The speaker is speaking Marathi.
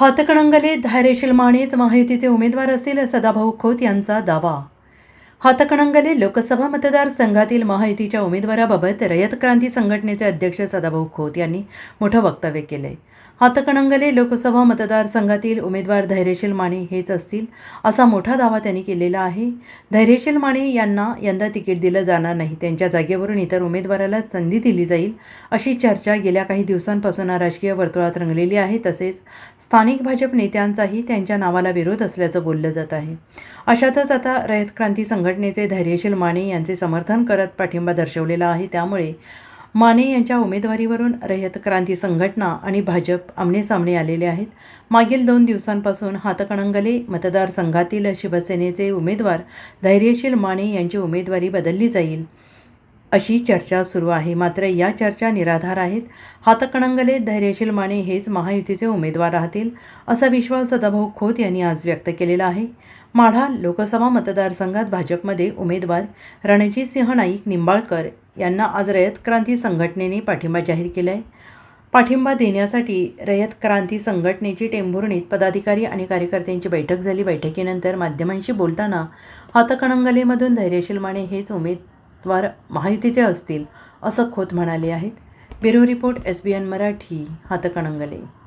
हातकणंगले धैर्यशील मानेच महायुतीचे उमेदवार असतील सदाभाऊ खोत यांचा दावा. हातकणंगले लोकसभा मतदारसंघातील महायुतीच्या उमेदवाराबाबत रयत क्रांती संघटनेचे अध्यक्ष सदाभाऊ खोत यांनी मोठं वक्तव्य केलं आहे हातकणंगले लोकसभा मतदारसंघातील उमेदवार धैर्यशील माने हेच असतील असा मोठा दावा त्यांनी केलेला आहे. धैर्यशील माने यांना यंदा तिकीट दिलं जाणार नाही. त्यांच्या जागेवरून इतर उमेदवाराला संधी दिली जाईल अशी चर्चा गेल्या काही दिवसांपासून राजकीय वर्तुळात रंगलेली आहे. तसेच स्थानिक भाजप नेत्यांचाही त्यांच्या नावाला विरोध असल्याचं बोललं जात आहे. अशातच आता रयत क्रांती संघटनेचे धैर्यशील माने यांचे समर्थन करत पाठिंबा दर्शवलेला आहे. त्यामुळे माने यांच्या उमेदवारीवरून रयत क्रांती संघटना आणि भाजप आमनेसामने आलेले आहेत. मागील दोन दिवसांपासून हातकणंगले मतदारसंघातील शिवसेनेचे उमेदवार धैर्यशील माने यांची उमेदवारी बदलली जाईल. अशी चर्चा सुरू आहे. मात्र या चर्चा निराधार आहेत. हातकणंगले धैर्यशील माने हेच महायुतीचे उमेदवार राहतील असा विश्वास सदाभाऊ खोत यांनी आज व्यक्त केलेला आहे. माढा लोकसभा मतदारसंघात भाजपमध्ये उमेदवार रणजितसिंह नाईक निंबाळकर यांना आज रयत क्रांती संघटनेने पाठिंबा जाहीर केला आहे पाठिंबा देण्यासाठी रयत क्रांती संघटनेची टेंभुर्णीत पदाधिकारी आणि कार्यकर्त्यांची बैठक झाली. बैठकीनंतर माध्यमांशी बोलताना हातकणंगलेमधून धैर्यशील माने हेच उमेदवार महायुतीचे असतील असं खोत म्हणाले आहेत. Bureau report S B N Marathi Hatkanangale.